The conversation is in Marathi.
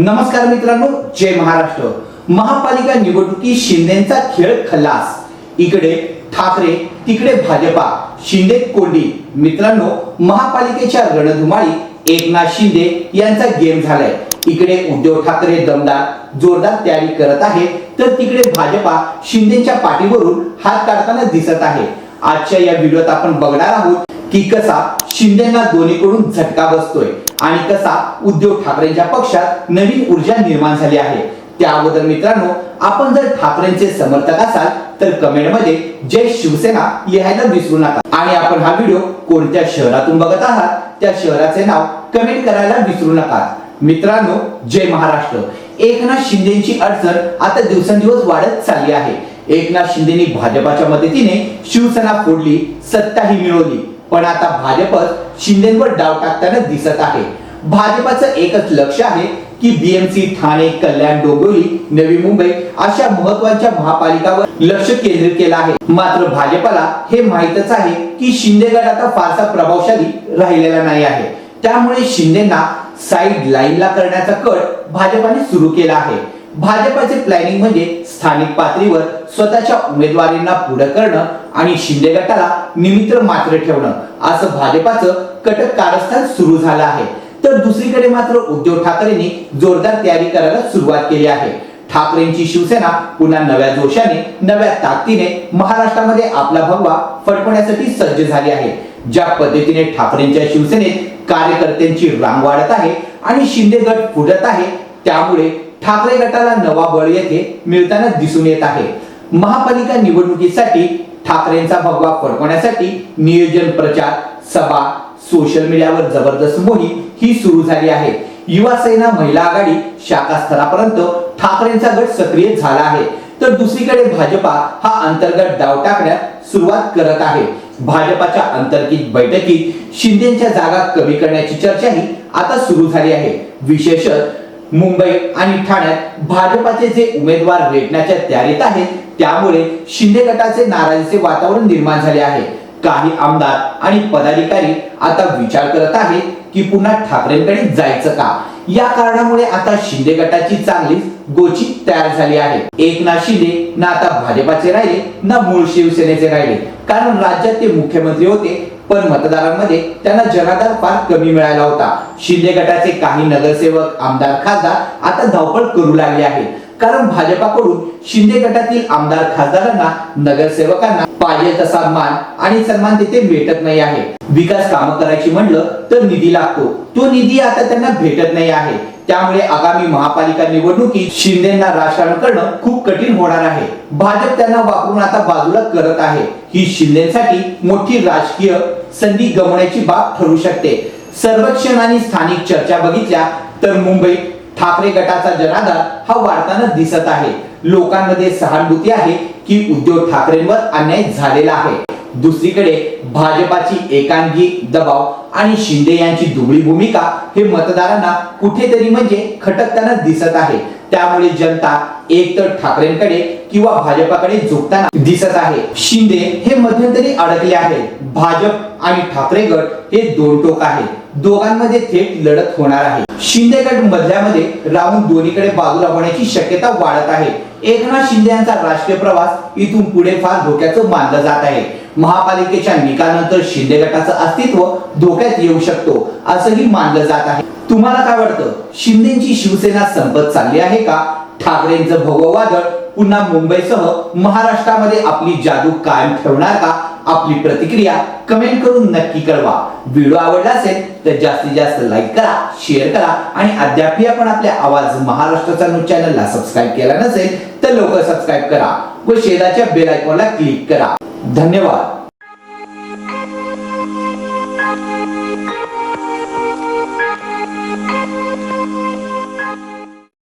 नमस्कार मित्रांनो जय महाराष्ट्र. महापालिका निवडणुकी शिंदेचा खेळ खल्लास. इकडे ठाकरे तिकडे भाजपा शिंदे कोंडी. मित्रांनो महापालिकेच्या रणधुमाळी एकनाथ शिंदे यांचा गेम झालाय. इकडे उद्धव ठाकरे दमदार जोरदार तयारी करत आहे. तर तिकडे भाजपा शिंदेच्या पाठीवरून हात काढताना दिसत आहे. आजच्या या व्हिडिओत आपण बघणार आहोत. की कसा शिंदेना दोन्हीकडून झटका बसतोय आणि कसा उद्धव ठाकरेंच्या पक्षात नवीन ऊर्जा निर्माण झाली आहे. त्या अगोदर मित्रांनो आपण जर ठाकरेंचे समर्थक असाल तर कमेंटमध्ये जय शिवसेना लिहायला विसरू नका. आणि आपण हा व्हिडिओ कोणत्या शहरातून बघत आहात त्या शहराचे नाव कमेंट करायला विसरू नका. मित्रांनो जय महाराष्ट्र. एकनाथ शिंदेची अडचण आता दिवसेंदिवस वाढत चालली आहे. एकनाथ शिंदेनी भाजपाच्या मदतीने शिवसेना फोडली सत्ताही मिळवली. पण आता भाजपच शिंदेवर डाव टाकताना दिसत आहे. भाजपाचं एकच लक्ष आहे की बीएमसी ठाणे कल्याण डोंबिवली नवी मुंबई अशा महत्त्वाच्या महापालिकावर लक्ष केंद्रित केलं आहे. मात्र भाजपाला हे माहितच आहे की शिंदे गट आता फारसा प्रभावशाली राहिलेला नाही आहे. त्यामुळे शिंदेना साईड लाईनला करण्याचा कट भाजपाने सुरू केला आहे. भाजपाचे प्लॅनिंग म्हणजे स्थानिक पातळीवर स्वतःच्या उमेदवारांना पुढे करणं आणि शिंदे गटाला निमित्र मात्र ठेवणं. असं भाजपाचं कटक कारस्थान सुरू झालं आहे. तर दुसरीकडे मात्र उद्धव ठाकरेंनी जोरदार तयारी करायला सुरुवात केली आहे. ठाकरेंची शिवसेना पुन्हा नव्या जोशाने नव्या ताकदीने महाराष्ट्रामध्ये आपला भगवा फडकवण्यासाठी सज्ज झाली आहे. ज्या पद्धतीने ठाकरेंच्या शिवसेनेत कार्यकर्त्यांची रांग वाढत आहे आणि शिंदे गट फुटत आहे त्यामुळे ठाकरे गटाला नवा बळ येथे मिळताना दिसून येत आहे. महापालिका निवडणुकीसाठी ठाकरेंचा भगवा फडकवण्यासाठी नियोजन प्रचार सभा सोशल मीडियावर जबरदस्त मोहीम ही सुरू झाली आहे. युवा सेना महिला आघाडी शाखा स्तरापर्यंत ठाकरेंचा गट सक्रिय झाला आहे. तर दुसरीकडे भाजपा हा अंतर्गत डाव टाकण्यात सुरुवात करत आहे. भाजपाच्या अंतर्गत बैठकीत शिंदेच्या जागा कमी करण्याची चर्चाही आता सुरू झाली आहे. विशेषत मुंबई आणि ठाण्यात भाजपाचे जे उमेदवार रेटण्याच्या तयारीत आहेत त्यामुळे शिंदे गटाचे नाराजीचे वातावरण निर्माण झाले आहे. काही आमदार आणि पदाधिकारी आता विचार करत आहेत की पुन्हा ठाकरेंकडे जायचं का? या कारणामुळे आता शिंदे गटाची चांगलीच गोची तयार झाली आहे. एकनाथ शिंदे ना आता भाजपाचे राहिले ना मूळ शिवसेनेचे राहिले. कारण राज्यात ते मुख्यमंत्री होते पण मतदारांमध्ये त्यांना जनाधार फार कमी मिळाला होता. शिंदे गटाचे काही नगरसेवक आमदार खासदार आता धावपळ करू लागले आहे कारण भाजपाकडून शिंदे गटातील आमदार खासदारांना नगरसेवकांना पाहिजे तसा मान आणि सन्मान तिथे भेटत नाही आहे. विकास कामं करायची म्हणलं तर निधी लागतो. तो निधी आता त्यांना भेटत नाही आहे. त्यामुळे आगामी महापालिका निवडणुकीत शिंदेना राजकारण करणं खूप कठीण होणार आहे. भाजप त्यांना वापरून आता बाजूला करत आहे. ही शिंदेसाठी मोठी राजकीय संधी गमवण्याची बाब ठरू शकते. सर्वेक्षण आणि स्थानिक चर्चा बघितल्या तर मुंबईत ठाकरे गटाचा जनाधार हा वाढताना दिसत आहे. लोकांमध्ये सहानुभूती आहे की उद्धव ठाकरेंवर अन्याय झालेला आहे. दुसरीकडे भाजपाची एकांगी दबाव आणि शिंदे यांची दुबळी भूमिका हे मतदारांना कुठेतरी म्हणजे खटकताना दिसत आहे. त्यामुळे जनता एकतर ठाकरेंकडे किंवा भाजपाकडे झुकताना दिसत आहे. शिंदे हे मध्यंतरी अडकले आहेत. भाजप आणि ठाकरे गट हे दोन टोक आहेत. दोघांमध्ये थेट लढत होणार आहे. शिंदे गट मधल्यामध्ये राहून दोन्हीकडे बाजूला होण्याची शक्यता वाढत आहे. एकनाथ शिंदे यांचा राष्ट्रीय प्रवास इथून पुढे फार धोक्याचं मानलं जात आहे. महापालिकेच्या निकालानंतर शिंदे गटाचं अस्तित्व धोक्यात येऊ शकतो असंही मानलं जात आहे. तुम्हाला काय वाटतं? शिंदेची शिवसेना संपत चालली आहे का? ठाकरेंचं भगवं वादळ पुन्हा मुंबईसह महाराष्ट्रामध्ये आपली जादू कायम ठेवणार का? आपली प्रतिक्रिया कमेंट करून नक्की कळवा. व्हिडिओ आवडला असेल तर जास्तीत जास्त लाईक करा शेअर करा आणि अद्यापही आपण आपल्या आवाज महाराष्ट्राचा न्यूज चॅनलला सबस्क्राईब केला नसेल तर लवकर सबस्क्राईब करा व शेजारच्या बेल आयकॉनला क्लिक करा. धन्यवाद.